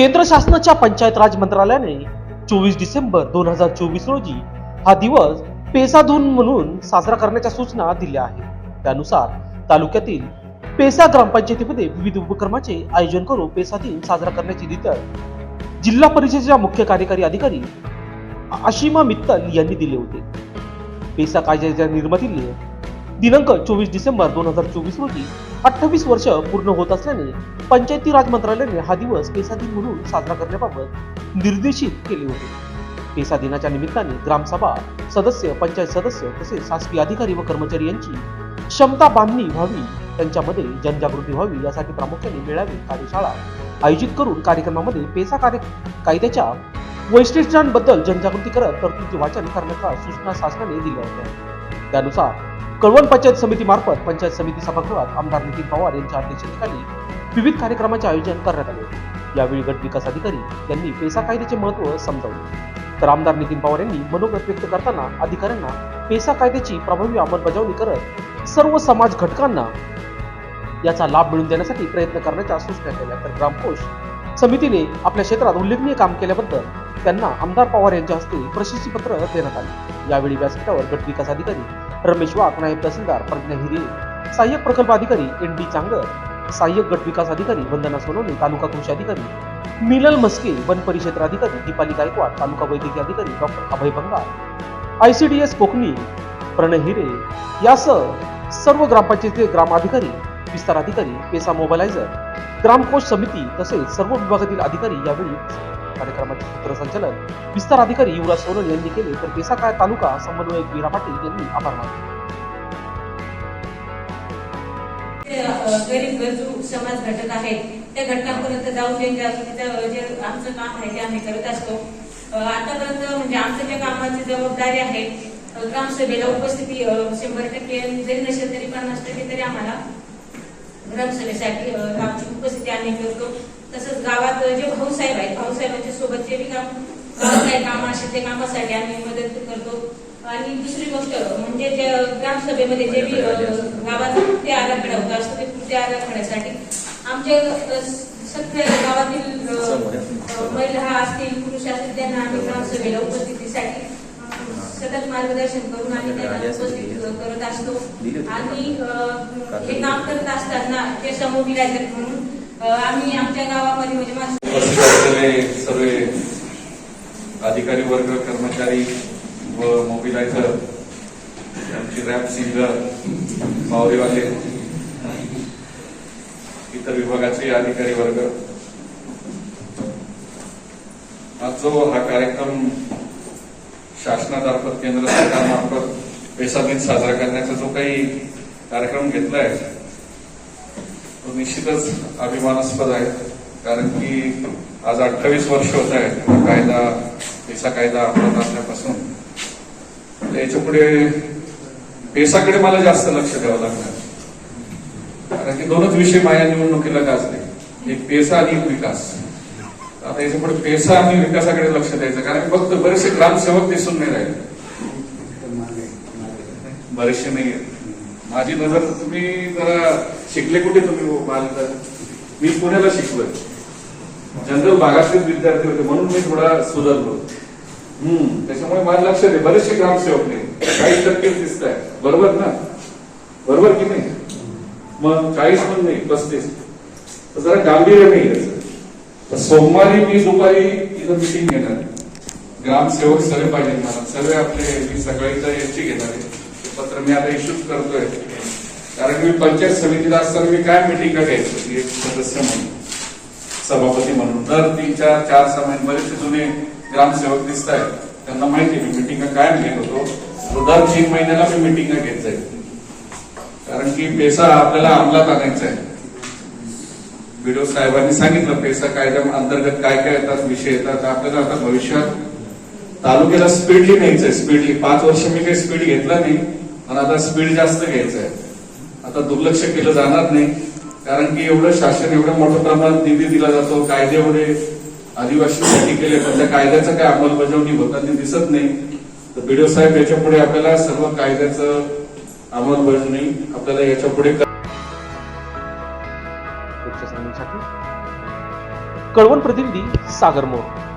केंद्र शासनाच्या पंचायत राज मंत्रालयाने चोवीस डिसेंबर दोन हजार चोवीस रोजी हा दिवस पेसा म्हणून साजरा करण्याच्या सूचना दिल्या आहेत. त्यानुसार तालुक्यातील पेसा ग्रामपंचायतीमध्ये विविध उपक्रमाचे आयोजन करून पेसा दिन साजरा करण्याची निर्देश जिल्हा परिषदेच्या मुख्य कार्यकारी अधिकारी आशिमा मित्तल यांनी दिले होते. पेसा कायद्याच्या निर्मितीने दिनांक चोवीस डिसेंबर दोन हजार चोवीस रोजी अठ्ठावीस वर्ष पूर्ण होत असल्याने पंचायती राज मंत्रालयाने हा दिवस पेसा दिन म्हणून साजरा करण्याबाबत निर्देशित केले होते. पेसा दिनाच्या निमित्ताने ग्रामसभा सदस्य पंचायत सदस्य तसेच शासकीय अधिकारी व कर्मचारी यांची क्षमता बांधणी व्हावी त्यांच्यामध्ये जनजागृती व्हावी यासाठी प्रामुख्याने मेळावे कार्यशाळा आयोजित करून कार्यक्रमामध्ये पेसा कार्य कायद्याच्या वैशिष्ट्यांबद्दल जनजागृती करत तरतुदीचे वाचन करण्याच्या सूचना शासनाने दिल्या होत्या. त्यानुसार कळवण पंचायत समिती मार्फत पंचायत समिती सभागृहात आमदार नितीन पवार यांच्या अध्यक्षतेखाली विविध कार्यक्रमाचे आयोजन करण्यात आले. होते यावेळी गट विकास अधिकारी यांनी पेसा कायद्याचे महत्त्व समजावले. तर आमदार नितीन पवार यांनी मनोगत व्यक्त करताना अधिकाऱ्यांना पेसा कायद्याची प्रभावी अंमलबजावणी करत सर्व समाज घटकांना याचा लाभ मिळवून देण्यासाठी प्रयत्न करण्याच्या सूचना केल्या. तर ग्रामकोश समितीने आपल्या क्षेत्रात उल्लेखनीय काम केल्याबद्दल त्यांना आमदार पवार यांच्या हस्ते प्रशस्तीपत्र देण्यात आले. यावेळी व्यासपीठावर गट विकास अधिकारी रमेश वाघ नायब तहसीलदार प्रज्ञा हिरे सहाय्यक प्रकल्प अधिकारी एन डी चांगर सहाय्यक गट विकास अधिकारी वंदना सोनवणे तालुका कृषी अधिकारी मिलल मस्के वन परिक्षेत्र अधिकारी दीपाली गायकवाड तालुका वैद्यकीय अधिकारी डॉक्टर अभय बंगाल आयसीडीएस कोकणी प्रणय हिरे यासह सर्व ग्रामपंचायतीचे ग्राम अधिकारी विस्तार अधिकारी पेसा मोबालायझर ग्रामकोश समिती तसेच सर्व विभागातील अधिकारी यावेळी कार्यक्रमाचे सूत्रसंचालन विस्तार अधिकारी युवराज सोनल यांनी केले. तर पेसाकाळ तालुका समन्वयक वीरा पाटील यांनी आभार मानले. गरीब गरजू समाज घटक आहेत त्या घटकांपर्यंत जाऊन जे आमचं काम आहे ते आम्ही करत असतो. आतापर्यंत म्हणजे आमचं जे कामाची जबाबदारी आहे ग्रामसभेला उपस्थिती शंभर टक्के जरी नसेल तरी पन्नास टक्के तरी आम्हाला ग्रामसभेसाठी आमची उपस्थिती आम्ही करतो. तसंच गावात जे भाऊसाहेब आहेत भाऊसाहेबांच्या सोबत जे बी काम काही काम असेल ते कामासाठी आम्ही मदत करतो. आणि दुसरी गोष्ट म्हणजे जे ग्रामसभेमध्ये जे बी गावात गावाचा कृती आराखडा होता असतो ते कृती आराखड्यासाठी आमचे सगळ्या गावातील महिला असतील पुरुष असतील त्यांना आम्ही ग्रामसभेला उपस्थितीसाठी सतत मार्गदर्शन करून आम्ही त्यांना उपस्थित करत असतो. आणि हे काम करत असताना ते समूह विराजक म्हणून आम्ही आमच्या गावामध्ये म्हणजे माझे सर्व अधिकारी वर्ग कर्मचारी व मोबिलायझर आमची रॅप सिंगर मावरीवाले इतर विभागाचे अधिकारी वर्ग. आज जो हा कार्यक्रम शासनामार्फत केंद्र सरकारमार्फत पैसा दिन साजरा करण्याचा जो काही कार्यक्रम घेतलाय तो निश्चितच अभिमानास्पद आहे. कारण की आज अठ्ठावीस वर्ष होत आहेत कायदा पेसा कायदा अंमलात असल्यापासून याच्यापुढे पेसाकडे मला जास्त लक्ष द्यावं लागणार. कारण की दोनच विषय माझ्या निवडणुकीला गाजले. एक पेसा आणि एक विकास. आता याच्यापुढे पेसा आणि विकासाकडे लक्ष द्यायचं. कारण बघतो फक्त बरेचसे ग्रामसेवक दिसून नाही राहिले. बरेचसे नाही माझी नजर तुम्ही जरा शिकले कुठे तुम्ही हो बाल मी पुण्याला शिकलोय. जनरल भागातलेच विद्यार्थी होते म्हणून मी थोडा सुधारलो. हम्म त्याच्यामुळे माझं लक्ष दे बरेचसे ग्रामसेवक नाही काही टक्के दिसत आहे. बरोबर ना? बरोबर की नाही? मग चाळीस पण नाही पस्तीस. तर जरा गांभीर्य नाही याचं. सोमवारी मी दुपारी इथं मिटिंग घेणार ग्रामसेवक सर्व पाहिजे मला. सर्व आपले मी सगळ्यांचं याची घेणार आहे. पत्र मी आता इश्यूज करतोय. कारण मी पंचायत समितीला असताना मी काय मिटिंग घ्यायचो? एक सदस्य म्हणून. सभापती म्हणून. दर तीन चार चार सहा महिने बरेचसे जुने ग्रामसेवक दिसत आहेत त्यांना माहिती मी मिटिंग कायम घेत होतो. दर तीन महिन्याला मी मिटिंग घेत जाईल. कारण की पेसा आपल्याला अंमलात आणायचा आहे. बीडो साहेबांनी सांगितलं पेसा कायद्या अंतर्गत काय काय येतात विषय येतात आपल्याला आता भविष्यात तालुक्याला स्पीडली न्यायचंय. स्पीडली पाच वर्ष मी काही स्पीड घेतला नाही. पण आता स्पीड जास्त घ्यायचं आहे आता दुर्लक्ष केलं जाणार नाही. कारण की एवढं शासन एवढ्या मोठ्या प्रमाणात निधी दिला जातो. कायदे एवढे आदिवासींसाठी केले पण त्या कायद्याचं काय अंमलबजावणी होताना दिसत नाही. तर बीडीओ साहेब याच्यापुढे आपल्याला सर्व कायद्याचं अंमलबजावणी आपल्याला याच्यापुढे कळवण प्रतिनिधी सागर मोर.